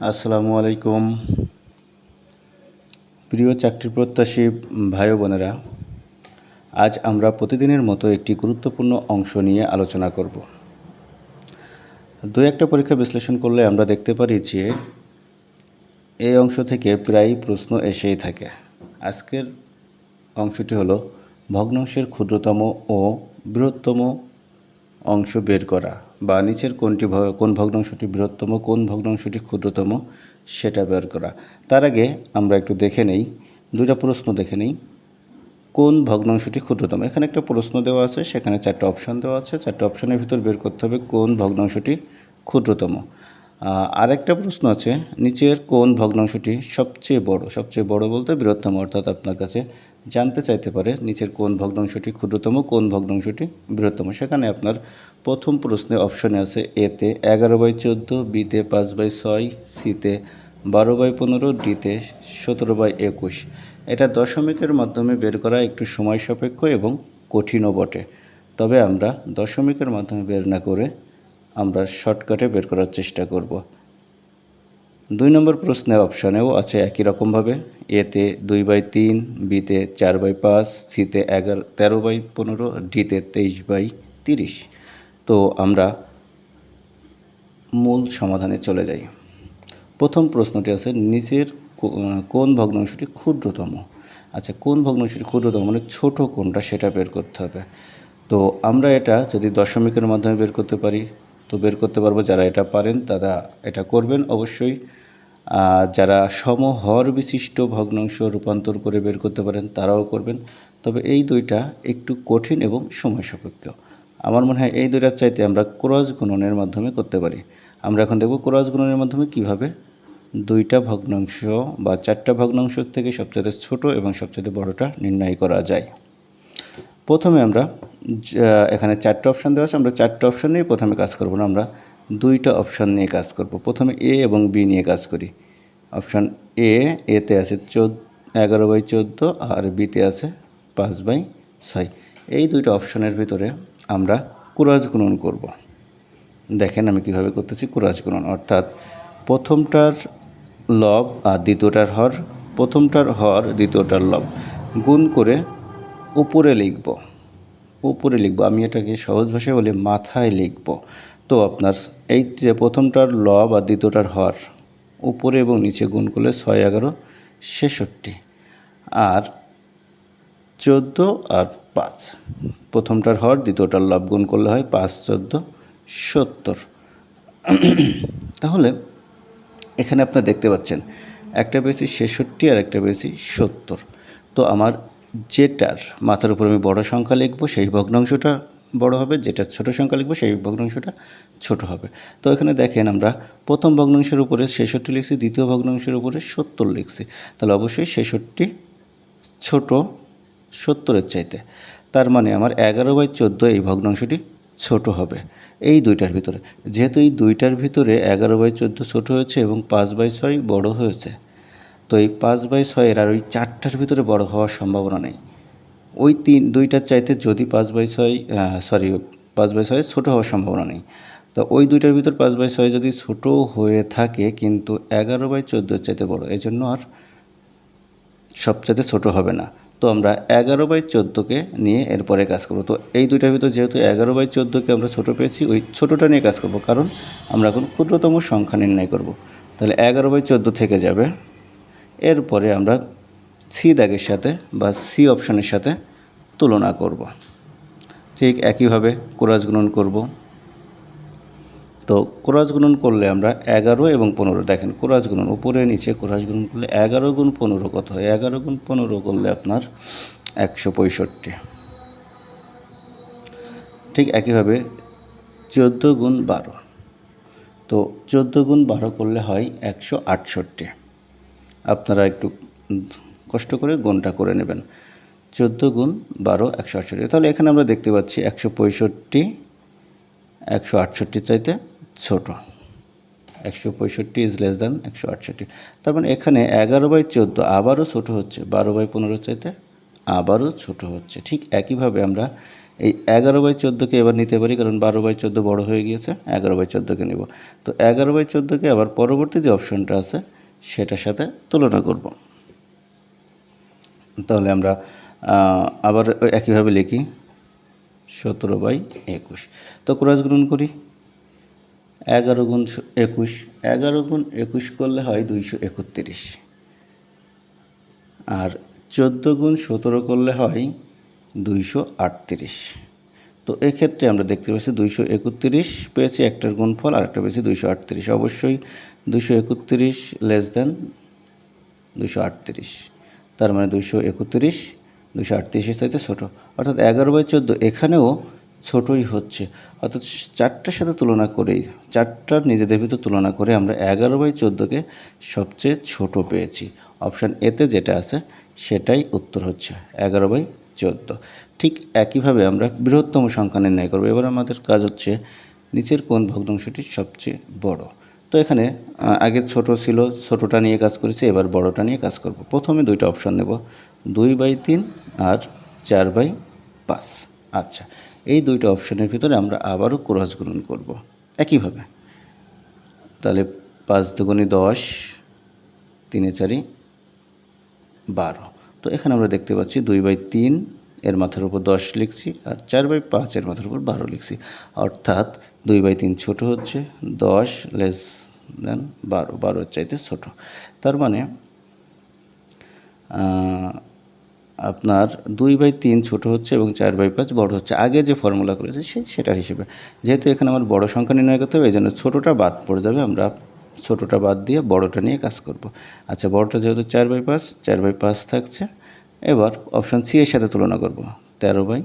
আসসালামু আলাইকুম। প্রিয় চাকরি প্রত্যাশী ভাই বোনেরা আজ আমরা প্রতিদিনের মতো একটি গুরুত্বপূর্ণ অংশ নিয়ে আলোচনা করব। দু একটা পরীক্ষা বিশ্লেষণ করলে আমরা দেখতে পারি যে এই অংশ থেকে প্রায় প্রশ্ন এসেই থাকে। আজকের অংশটি হলো, ভগ্নাংশের ক্ষুদ্রতম ও বৃহত্তম অংশ বের করা বা নিচের কোনটি কোন ভগ্নাংশটি বৃহত্তম, কোন ভগ্নাংশটি ক্ষুদ্রতম সেটা বের করা। তার আগে আমরা একটু দেখে নেই দুটা প্রশ্ন দেখে নেই। কোন ভগ্নাংশটি ক্ষুদ্রতম? এখানে একটা প্রশ্ন দেওয়া আছে, সেখানে চারটে অপশান দেওয়া আছে। চারটে অপশানের ভিতর বের করতে হবে কোন ভগ্নাংশটি ক্ষুদ্রতম। আরেকটা প্রশ্ন আছে, নিচের কোন ভগ্নাংশটি সবচেয়ে বড়? সবচেয়ে বড় বলতে বৃহত্তম, অর্থাৎ আপনার কাছে জানতে চাইতে পারে নিচের কোন ভগ্নাংশটি ক্ষুদ্রতম, কোন ভগ্নাংশটি বৃহত্তম। সেখানে আপনার প্রথম প্রশ্নে অপশনে আছে এতে এগারো বাই চোদ্দ বিতে পাঁচ বাই ছয় সিতে বারো বাই পনেরো ডিতে সতেরো বাই একুশ। এটা দশমিকের মাধ্যমে বের করা একটু সময় সাপেক্ষ এবং কঠিনও বটে। তবে আমরা দশমিকের মাধ্যমে বের না করে আমরা শর্টকাটে বের করার চেষ্টা করব। দুই নম্বর প্রশ্নের অপশানেও আছে একই রকমভাবে। এতে দুই বাই তিন, বিতে চার বাই পাঁচ, সিতে এগারো, তেরো বাই পনেরো, ডিতে তেইশ বাই তিরিশ। তো আমরা মূল সমাধানে চলে যাই। প্রথম প্রশ্নটি আছে, নিচের কোন ভগ্নাংশটি ক্ষুদ্রতম? আচ্ছা কোন ভগ্নাংশটি ক্ষুদ্রতম মানে ছোট কোনটা সেটা বের করতে হবে। তো আমরা এটা যদি দশমিকের মাধ্যমে বের করতে পারি তো বের করতে পারব, যারা এটা পারেন তারা এটা করবেন অবশ্যই। যারা সমহর বিশিষ্ট ভগ্নাংশ রূপান্তর করে বের করতে পারেন তারাও করবেন। তবে এই দুইটা একটু কঠিন এবং সময় সাপেক্ষ। আমার মনে হয় এই দুইটার চাইতে আমরা ক্রস গুণনের মাধ্যমে করতে পারি। আমরা এখন দেখব ক্রস গুণনের মাধ্যমে কীভাবে দুইটা ভগ্নাংশ বা চারটা ভগ্নাংশ থেকে সবচেয়ে ছোট এবং সবচেয়ে বড়টা নির্ণয় করা যায়। প্রথমে আমরা এখানে চারটে অপশান দেওয়া আছে, আমরা চারটে অপশান নিয়ে প্রথমে কাজ করব না, আমরা দুইটা অপশান নিয়ে কাজ করব। প্রথমে এ এবং বি নিয়ে কাজ করি। অপশান এ এতে আছে চোদ্দ, এগারো বাই চোদ্দ, আর বিতে আছে পাঁচ বাই ছয়। এই দুইটা অপশানের ভিতরে আমরা কুরাজ গুণন করব। দেখেন আমি কীভাবে করতেছি কুরাজ গুণন। অর্থাৎ প্রথমটার লব আর দ্বিতীয়টার হর, প্রথমটার হর, দ্বিতীয়টার লব। গুণ করে উপরে লিখব। উপরে লিখব। আমি এটাকে সহজ ভাষায় বলি মাথায় লিখব। তো আপনার এই যে প্রথমটার লব আর দ্বিতীয়টার হর, উপরে এবং নিচে গুণ করলে ছয়, এগারো, ছেষট্টি। আর চোদ্দ আর পাঁচ। প্রথমটার হর, দ্বিতীয়টার লব গুণ করলে হয় পাঁচ, চোদ্দ, সত্তর। তাহলে এখানে আপনারা দেখতে পাচ্ছেন, একটা বেশি ছেষট্টি আর একটা বেশি সত্তর। তো আমার যেটার মাথার উপর আমি বড় সংখ্যা লিখব, সেই ভগ্নাংশটা বড় হবে যেটা ছোট সংখ্যা লিখব, সেই ভগ্নাংশটা ছোট হবে। তো এখানে দেখেন আমরা প্রথম ভগ্নাংশের উপরে ছেষট্টি লিখছি, দ্বিতীয় ভগ্নাংশের উপরে সত্তর লিখছি। তাহলে অবশ্যই ছেষট্টি ছোট সত্তরের চাইতে। তার মানে আমার এগারো বাই চোদ্দ এই ভগ্নাংশটি ছোট হবে এই দুইটার ভিতরে। যেহেতু এই দুইটার ভিতরে এগারো বাই চোদ্দ ছোটো হয়েছে এবং পাঁচ বাই ছয় বড় হয়েছে তো এই পাঁচ বাই ছয়ের আর ওই চারটার ভিতরে বড় হওয়ার সম্ভাবনা নেই। ওই তিন, দুইটার চাইতে যদি পাঁচ বাই ছয় সরি পাঁচ বাই ছয় ছোটো হওয়ার সম্ভাবনা নেই। তো ওই দুইটার ভিতর পাঁচ বাই ছয় যদি ছোটো হয়ে থাকে, কিন্তু এগারো বাই চোদ্দোর চাইতে বড় এই জন্য আর সবচেয়ে ছোট হবে না। তো আমরা এগারো বাই চোদ্দোকে নিয়ে এরপরে কাজ করব। তো এই দুইটার ভিতর যেহেতু এগারো বাই চোদ্দোকে আমরা ছোট পেয়েছি, ওই ছোটোটা নিয়ে কাজ করব। কারণ আমরা এখন ক্ষুদ্রতম সংখ্যা নির্ণয় করব। তাহলে এগারো বাই চোদ্দ থেকে যাবে এরপরে আমরা সি দাগের সাথে বা সি অপশানের সাথে তুলনা করব। ঠিক একইভাবে কোরাজ গুণন করব। তো কোরাজ গুণন করলে আমরা এগারো এবং পনেরো, দেখেন কোরাজ গুণন, উপরে নিচে কোরাজ গুণন করলে এগারো গুণ পনেরো কত হয়? এগারো গুণ পনেরো করলে আপনার একশো পঁয়ষট্টি। ঠিক একইভাবে চোদ্দ গুণ বারো। তো চোদ্দ গুণ বারো করলে হয় একশো আটষট্টি। আপনারা একটু কষ্ট করে গুণটা করে নেবেন। চোদ্দ গুণ বারো একশো আটষট্টি। তাহলে এখানে আমরা দেখতে পাচ্ছি একশো পঁয়ষট্টি, একশো আটষট্টির চাইতে ছোট। একশো পঁয়ষট্টি ইজ লেস দ্যান একশো আটষট্টি। তার মানে এখানে এগারো বাই চোদ্দ আবারও ছোট হচ্ছে। বারো বাই পনেরো চাইতে আবারও ছোট হচ্ছে। ঠিক একইভাবে আমরা এই এগারো বাই চোদ্দোকে এবার নিতে পারি, কারণ বারো বাই চোদ্দ বড়ো হয়ে গিয়েছে, এগারো বাই চোদ্দোকে নেব। তো এগারো বাই চোদ্দোকে আবার পরবর্তী যে অপশনটা আছে সেটার সাথে তুলনা করব। তাহলে আমরা আবার একইভাবে লিখি, সতেরো বাই একুশ। তো ক্রস গ্রহণ করি, এগারো গুণ একুশ। এগারো গুণ একুশ করলে হয় দুইশো একত্রিশ। আর চোদ্দ গুণ সতেরো করলে হয় দুইশো আটত্রিশ। তো এক্ষেত্রে আমরা দেখতে পাচ্ছি দুইশো একত্রিশ পেয়েছি একটার গুণফল আর একটা পেয়েছি দুইশো আটত্রিশ। অবশ্যই দুইশো একত্রিশ লেস দেন দুশো আটত্রিশ। তার মানে দুশো একত্রিশ দুশো আটত্রিশের চাইতে ছোটো। অর্থাৎ এগারো বাই চোদ্দ এখানেও ছোটোই হচ্ছে। অর্থাৎ চারটার সাথে তুলনা করেই, চারটার নিজেদের ভিতর তুলনা করে আমরা এগারো বাই চোদ্দোকে সবচেয়ে ছোট পেয়েছি। অপশান এতে যেটা আছে সেটাই উত্তর হচ্ছে। এগারো বাই চোদ্দ। ঠিক একইভাবে আমরা বৃহত্তম সংখ্যা নির্ণয় করব। এবার আমাদের কাজ হচ্ছে নিচের কোন ভগ্নাংশটি সবচেয়ে বড়। তো এখানে আগে ছোট ছিল, ছোটটা নিয়ে কাজ করেছি, এবার বড়টা নিয়ে কাজ করব। প্রথমে দুইটা অপশন নেব, দুই বাই তিন আর চার বাই পাঁচ। আচ্ছা এই দুইটা অপশনের ভিতরে আমরা আবারও ক্রস গ্রহণ করব। একইভাবে। তাহলে পাঁচ দুগুণি দশ, তিনে চারি, বারো। তো এখানে আমরা দেখতে পাচ্ছি দুই বাই তিন এর মাথার উপর দশ লিখছি আর চার বাই পাঁচ এর মাথার উপর বারো লিখছি। অর্থাৎ দুই বাই তিন ছোট হচ্ছে দশ লেস দেন বারো। বারোর চাইতে ছোট। তার মানে আপনার দুই বাই তিন ছোটো হচ্ছে এবং চার বাই পাঁচ বড় হচ্ছে। আগে যে ফর্মুলা করেছে সে, সেটার হিসেবে। যেহেতু এখানে আমার বড় সংখ্যা নির্ণয় করতে হবে এই জন্য ছোটোটা বাদ পড়ে যাবে। আমরা ছোটোটা বাদ দিয়ে বড়টা নিয়ে কাজ করব। আচ্ছা বড়টা যেহেতু চার বাই পাঁচ, চার বাই পাঁচ থাকছে। এবার অপশান সি এর সাথে তুলনা করব। তেরো বাই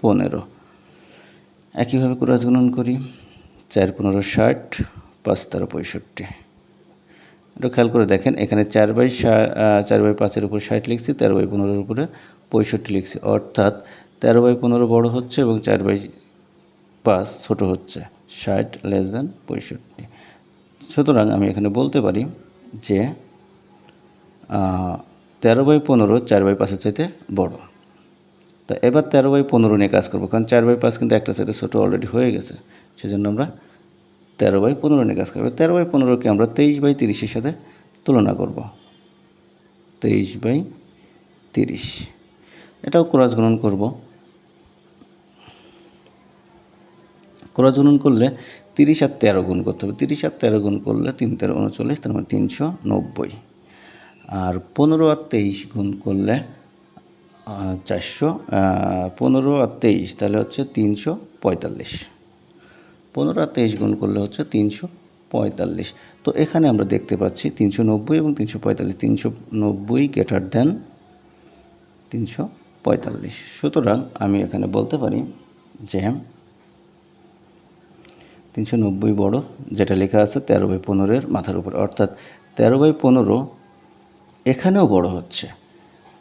পনেরো। একইভাবে ক্রস গুণন করি। চার পনেরো ষাট, পাঁচ তেরো পঁয়ষট্টি। একটু খেয়াল করে দেখেন, এখানে চার বাই চার বাই পাঁচের উপর ষাট লিখছি, তেরো বাই পনেরোর উপরে পঁয়ষট্টি লিখছি। অর্থাৎ তেরো বাই পনেরো বড় হচ্ছে এবং চার বাই পাঁচ ছোটো হচ্ছে, ষাট লেস দেন পঁয়ষট্টি। সুতরাং আমি এখানে বলতে পারি যে তেরো বাই পনেরো চার বাই পাঁচের চাইতে বড়। তা এবার তেরো বাই পনেরো নিয়ে কাজ করব, কারণ চার বাই পাঁচ কিন্তু একটা সাথে ছোটো অলরেডি হয়ে গেছে, সেজন্য আমরা তেরো বাই পনেরো নিয়ে কাজ করব। তেরো বাই পনেরোকে আমরা তেইশ বাই তিরিশের সাথে তুলনা করব। তেইশ বাই তিরিশ। এটাও ক্রস গুণন করব। ক্রস গুণন করলে তিরিশ আর তেরো গুণ করতে হবে। তিরিশ আর তেরো গুণ করলে তিন, তেরো উনচল্লিশ, তার মানে তিনশো নব্বই। আর পনেরো আর তেইশ গুণ করলে চারশো পনেরো আর তেইশ, তাহলে হচ্ছে তিনশো পঁয়তাল্লিশ। পনেরো আর তেইশ গুণ করলে হচ্ছে তিনশো পঁয়তাল্লিশ। তো এখানে আমরা দেখতে পাচ্ছি তিনশো নব্বই এবং তিনশো পঁয়তাল্লিশ। তিনশো নব্বই গ্রেটার দেন তিনশো পঁয়তাল্লিশ। সুতরাং আমি এখানে বলতে পারি যে তিনশো নব্বই বড়, যেটা লেখা আছে তেরো বাই পনেরোর মাথার উপর। অর্থাৎ তেরো বাই পনেরো এখানেও বড় হচ্ছে।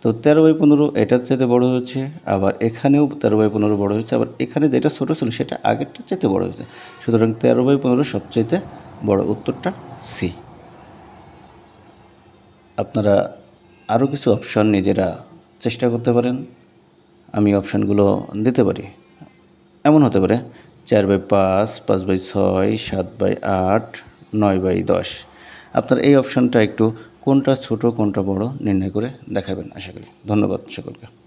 তো তেরো বাই পনেরো এটার চাইতে বড় হচ্ছে আবার এখানেও তেরো বাই পনেরো বড় হচ্ছে আবার এখানে যেটা ছোটো ছিল সেটা আগেরটার চাইতে বড় হয়েছে। সুতরাং তেরো বাই পনেরো সবচাইতে বড় উত্তরটা সি আপনারা আরও কিছু অপশন নিজেরা চেষ্টা করতে পারেন। আমি অপশানগুলো দিতে পারি। এমন হতে পারে চার বাই পাঁচ পাঁচ বাই ছয়, সাত বাই আট, নয় বাই দশ। আপনার এই অপশানটা একটু কোনটা ছোট, কোনটা বড় নির্ণয় করে দেখাবেন, আশা করি। ধন্যবাদ সকলকে।